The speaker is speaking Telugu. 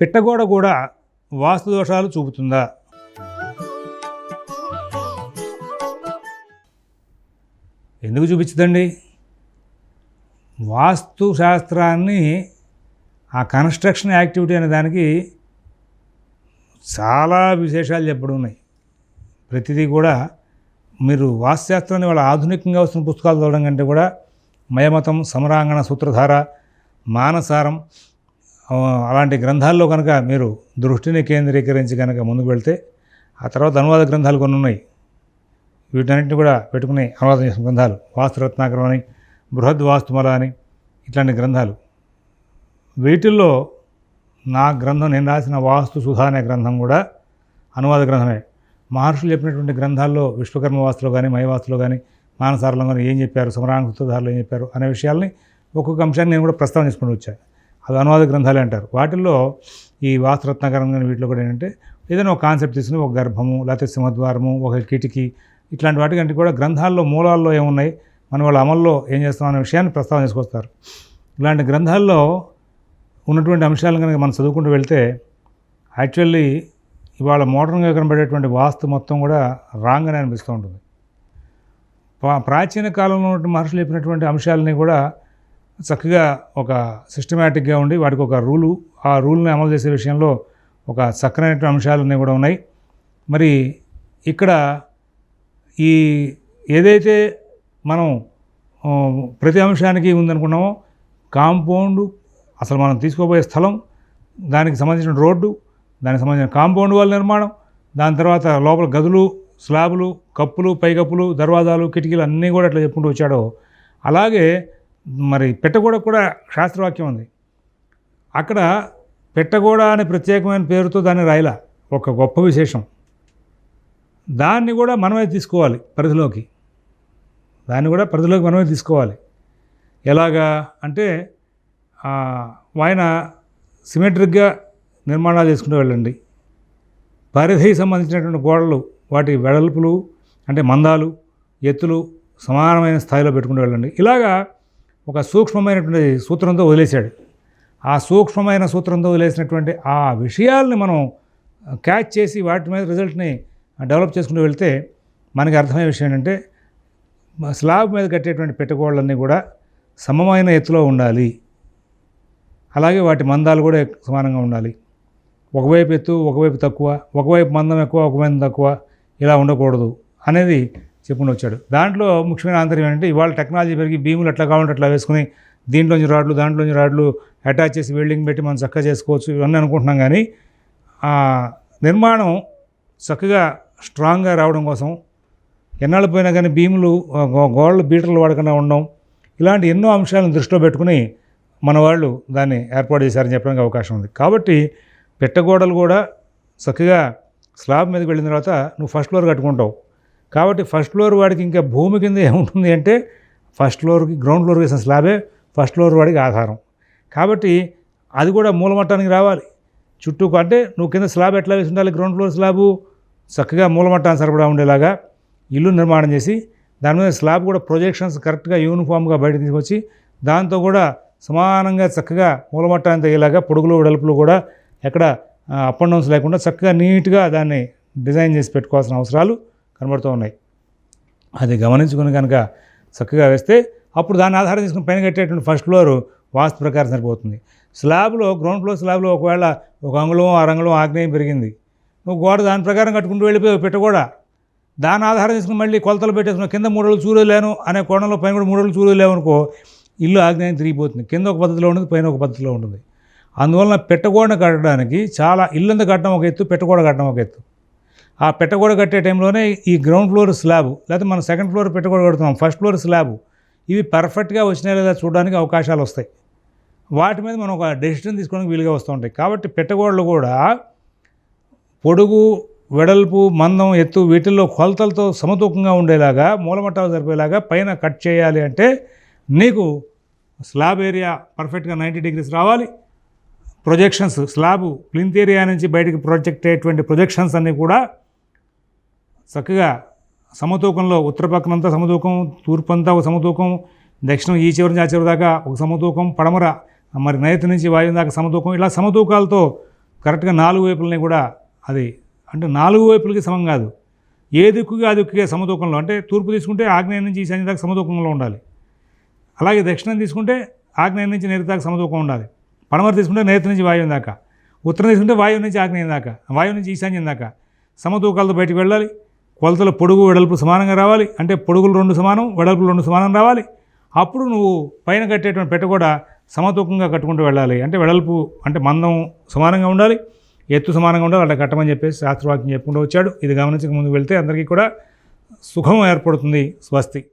పిట్టగోడ కూడా వాస్తు దోషాలు చూపుతుందా? ఎందుకు చూపించదండి? వాస్తు శాస్త్రాన్ని ఆ కన్స్ట్రక్షన్ యాక్టివిటీ అనే దానికి చాలా విశేషాలు చెప్పడం ఉన్నాయి. ప్రతిదీ కూడా మీరు వాస్తుశాస్త్రాన్ని వాళ్ళ ఆధునికంగా వస్తున్న పుస్తకాలు చదవడం కంటే కూడా మయమతం సమరాంగణ సూత్రధార మానసారం అలాంటి గ్రంథాల్లో కనుక మీరు దృష్టిని కేంద్రీకరించి కనుక ముందుకు వెళ్తే ఆ తర్వాత అనువాద గ్రంథాలు కొన్ని ఉన్నాయి. వీటన్నింటిని కూడా పెట్టుకుని అనువాదం చేసిన గ్రంథాలు. వాస్తురత్నాకరం అని బృహద్ వాస్తుమల అని ఇట్లాంటి గ్రంథాలు. వీటిల్లో నా గ్రంథం నేను రాసిన వాస్తు సుధా అనే గ్రంథం కూడా అనువాద గ్రంథమే. మహర్షులు చెప్పినటువంటి గ్రంథాల్లో విశ్వకర్మ వాస్తులో కానీ మయవాస్తులో కానీ మానసారంలో కానీ ఏం చెప్పారు సమరాంగ ఏం చెప్పారు అనే విషయాల్ని ఒక్కొక్క అంశాన్ని నేను కూడా ప్రస్తావన చేసుకుంటూ వచ్చాను అవి అనువాద గ్రంథాలే అంటారు. వాటిల్లో ఈ వాస్తురత్నాకరం కానీ వీటిలో కూడా ఏంటంటే ఏదైనా ఒక కాన్సెప్ట్ తీసుకుని ఒక గర్భము లేకపోతే సింహద్వారము ఒక కిటికీ ఇట్లాంటి వాటికంటే కూడా గ్రంథాల్లో మూలాల్లో ఏమున్నాయి? మన వాళ్ళ అమల్లో ఏం చేస్తాం అనే విషయాన్ని ప్రస్తావన చేసుకొస్తారు. ఇలాంటి గ్రంథాల్లో ఉన్నటువంటి అంశాలను కనుక మనం చదువుకుంటూ వెళ్తే యాక్చువల్లీ ఇవాళ మోడర్న్గా కనబడేటువంటి వాస్తు మొత్తం కూడా రాంగ్ అని అనిపిస్తూ ఉంటుంది. ప్రాచీన కాలంలో ఉన్నటువంటి మహర్షులు చెప్పినటువంటి అంశాలని కూడా చక్కగా ఒక సిస్టమేటిక్గా ఉండి వాటికి ఒక రూలు ఆ రూల్ని అమలు చేసే విషయంలో ఒక చక్కనైన అంశాలన్నీ కూడా ఉన్నాయి. మరి ఇక్కడ ఈ ఏదైతే మనం ప్రతి అంశానికి ఉందనుకున్నామో కాంపౌండ్ అసలు మనం తీసుకోబోయే స్థలం దానికి సంబంధించిన రోడ్డు దానికి సంబంధించిన కాంపౌండ్ వాళ్ళ నిర్మాణం దాని తర్వాత లోపల గదులు స్లాబులు కప్పులు పైకప్పులు దర్వాజాలు కిటికీలు అన్నీ కూడా అట్లా చెప్పుకుంటూ వచ్చాడో అలాగే మరి పెట్టగూడ కూడా శాస్త్రవాక్యం ఉంది. అక్కడ పెట్టగూడ అనే ప్రత్యేకమైన పేరుతో దాన్ని రాయలా. ఒక గొప్ప విశేషం. దాన్ని కూడా మనమే తీసుకోవాలి పరిధిలోకి. దాన్ని కూడా పరిధిలోకి మనమే తీసుకోవాలి. ఎలాగా అంటే ఆయన సిమెట్రిక్గా నిర్మాణాలు చేసుకుంటూ వెళ్ళండి. పరిధికి సంబంధించినటువంటి గోడలు వాటి వెడల్పులు అంటే మందాలు ఎత్తులు సమానమైన స్థాయిలో పెట్టుకుంటూ వెళ్ళండి. ఇలాగా ఒక సూక్ష్మమైనటువంటి సూత్రంతో వదిలేశాడు. ఆ సూక్ష్మమైన సూత్రంతో వదిలేసినటువంటి ఆ విషయాల్ని మనం క్యాచ్ చేసి వాటి మీద రిజల్ట్ని డెవలప్ చేసుకుంటూ వెళ్తే మనకి అర్థమయ్యే విషయం ఏంటంటే స్లాబ్ మీద కట్టేటువంటి పెట్టగోళ్ళన్నీ కూడా సమమైన ఎత్తులో ఉండాలి. అలాగే వాటి మందాలు కూడా సమానంగా ఉండాలి. ఒకవైపు ఎత్తు ఒకవైపు తక్కువ ఒకవైపు మందం ఎక్కువ ఒకవైపు తక్కువ ఇలా ఉండకూడదు అనేది చెప్పుకుని వచ్చాడు. దాంట్లో ముఖ్యమైన ఆంతర్యం ఏంటంటే ఇవాళ టెక్నాలజీ పెరిగి భీములు ఎట్లా కావాలంటే అట్లా వేసుకుని దీంట్లోంచి రాడ్లు దాంట్లోంచి రాడ్లు అటాచ్ చేసి వెల్డింగ్ పెట్టి మనం చక్కగా చేసుకోవచ్చు ఇవన్నీ అనుకుంటున్నాం కానీ ఆ నిర్మాణం చక్కగా స్ట్రాంగ్గా రావడం కోసం ఎన్నాళ్ళు పోయినా కానీ భీములు గోడలు బీటర్లు వాడకుండా ఉండడం ఇలాంటి ఎన్నో అంశాలను దృష్టిలో పెట్టుకుని మన వాళ్ళు దాన్ని ఏర్పాటు చేశారని చెప్పడానికి అవకాశం ఉంది. కాబట్టి పెట్టగోడలు కూడా చక్కగా స్లాబ్ మీదకి వెళ్ళిన తర్వాత నువ్వు ఫస్ట్ ఫ్లోర్ కట్టుకుంటావు. కాబట్టి ఫస్ట్ ఫ్లోర్ వాడికి ఇంకా భూమి కింద ఏముంటుంది అంటే ఫస్ట్ ఫ్లోర్కి గ్రౌండ్ ఫ్లోర్ వేసిన స్లాబే ఫస్ట్ ఫ్లోర్ వాడికి ఆధారం. కాబట్టి అది కూడా మూలమట్టానికి రావాలి. చుట్టూ అంటే నువ్వు కింద స్లాబ్ ఎట్లా వేసి ఉండాలి? Ground floor slab? చక్కగా మూలమట్టానికి సరిపడా ఉండేలాగా ఇల్లు నిర్మాణం చేసి దాని మీద స్లాబ్ కూడా ప్రొజెక్షన్స్ కరెక్ట్గా యూనిఫామ్గా బయట తీసుకొచ్చి దాంతో కూడా సమానంగా చక్కగా మూలమట్టాన్ని తగ్గేలాగా పొడుగులు వెడల్పులు కూడా ఎక్కడ అప్ అండ్ డౌన్స్ లేకుండా చక్కగా నీట్గా దాన్ని డిజైన్ చేసి పెట్టుకోవాల్సిన అవసరాలు కనబడుతూ ఉన్నాయి. అది గమనించుకుని కనుక చక్కగా వేస్తే అప్పుడు దాన్ని ఆధారం చేసుకుని పైన కట్టేటువంటి ఫస్ట్ ఫ్లోర్ వాస్తు ప్రకారం సరిపోతుంది. స్లాబ్లో గ్రౌండ్ ఫ్లోర్ స్లాబ్లో ఒకవేళ ఒక అంగుళం అరంగుళం ఆగ్నేయం పెరిగింది. నువ్వు గోడ దాని ప్రకారం కట్టుకుంటూ వెళ్ళిపోయి పెట్టకూడా. దాని ఆధారం చేసుకుని మళ్ళీ కొలతలు పెట్టేసుకుని కింద మూడు చూడలేను అనే కోణంలో పైన కూడా మూడు రోజులు చూరు ఇల్లు ఆగ్నేయం తిరిగిపోతుంది. కింద ఒక పద్ధతిలో ఉంటుంది పైన ఒక పద్ధతిలో ఉంటుంది. అందువలన పెట్టగోడను కట్టడానికి చాలా ఇల్లంతా కట్టడం ఒక ఎత్తు పెట్టగోడ కట్టడం ఒక ఎత్తు. ఆ పెట్టగోడ కట్టే టైంలోనే ఈ గ్రౌండ్ ఫ్లోర్ స్లాబ్ లేకపోతే మనం సెకండ్ ఫ్లోర్ పెట్టగోడ కడుతున్నాం ఫస్ట్ ఫ్లోర్ స్లాబ్ ఇవి పర్ఫెక్ట్గా వచ్చినాయి లేదా చూడడానికి అవకాశాలు వస్తాయి. వాటి మీద మనం ఒక డెసిషన్ తీసుకోవడానికి వీలుగా వస్తూ ఉంటాయి. కాబట్టి పెట్టగోడలు కూడా పొడుగు వెడల్పు మందం ఎత్తు వీటిల్లో కొలతలతో సమతూకంగా ఉండేలాగా మూలమట్టాలు సరిపోయేలాగా పైన కట్ చేయాలి అంటే నీకు స్లాబ్ ఏరియా పర్ఫెక్ట్గా నైంటీ డిగ్రీస్ రావాలి. ప్రొజెక్షన్స్ స్లాబ్ ప్లింత్ ఏరియా నుంచి బయటకు ప్రొజెక్ట్ అయ్యేటువంటి ప్రొజెక్షన్స్ అన్నీ కూడా చక్కగా సమతూకంలో ఉత్తర పక్కనంతా సమతూకం తూర్పు అంతా ఒక సమతూకం దక్షిణం ఈ చివరి నుంచి ఆ చివరి దాకా ఒక సమతూకం పడమర మరి నైరుతి నుంచి వాయువు దాకా సమతూకం ఇలా సమతూకాలతో కరెక్ట్గా నాలుగు వైపులని కూడా అది అంటే నాలుగు వైపులకి సమం కాదు. ఏ దిక్కుగా ఆ దిక్కుగా సమతూకంలో అంటే తూర్పు తీసుకుంటే ఆగ్నేయం నుంచి ఈశాన్య దాకా సమతూకంలో ఉండాలి. అలాగే దక్షిణం తీసుకుంటే ఆగ్నేయం నుంచి నైరుతి దాకా సమతూకం ఉండాలి. పడమర తీసుకుంటే నైరుతి నుంచి వాయువు దాకా. ఉత్తరం తీసుకుంటే వాయువు నుంచి ఆగ్నేయం దాకా వాయువు నుంచి ఈశాన్యం దాకా. సమతూకాలతో బయటకు వెళ్ళాలి. కొలతల పొడుగు వెడల్పు సమానంగా రావాలి. అంటే పొడుగులు రెండు సమానం వెడల్పులు రెండు సమానం రావాలి. అప్పుడు నువ్వు పైన కట్టేటువంటి పెట్ట కూడా సమతూకంగా కట్టుకుంటూ వెళ్ళాలి. అంటే వెడల్పు అంటే మందం సమానంగా ఉండాలి. ఎత్తు సమానంగా ఉండాలి. అలా కట్టమని చెప్పేసి శాస్త్రవాక్యం చెప్పుకుంటూ వచ్చాడు. ఇది గమనించక ముందు వెళ్తే అందరికీ కూడా సుఖం ఏర్పడుతుంది స్వస్తి.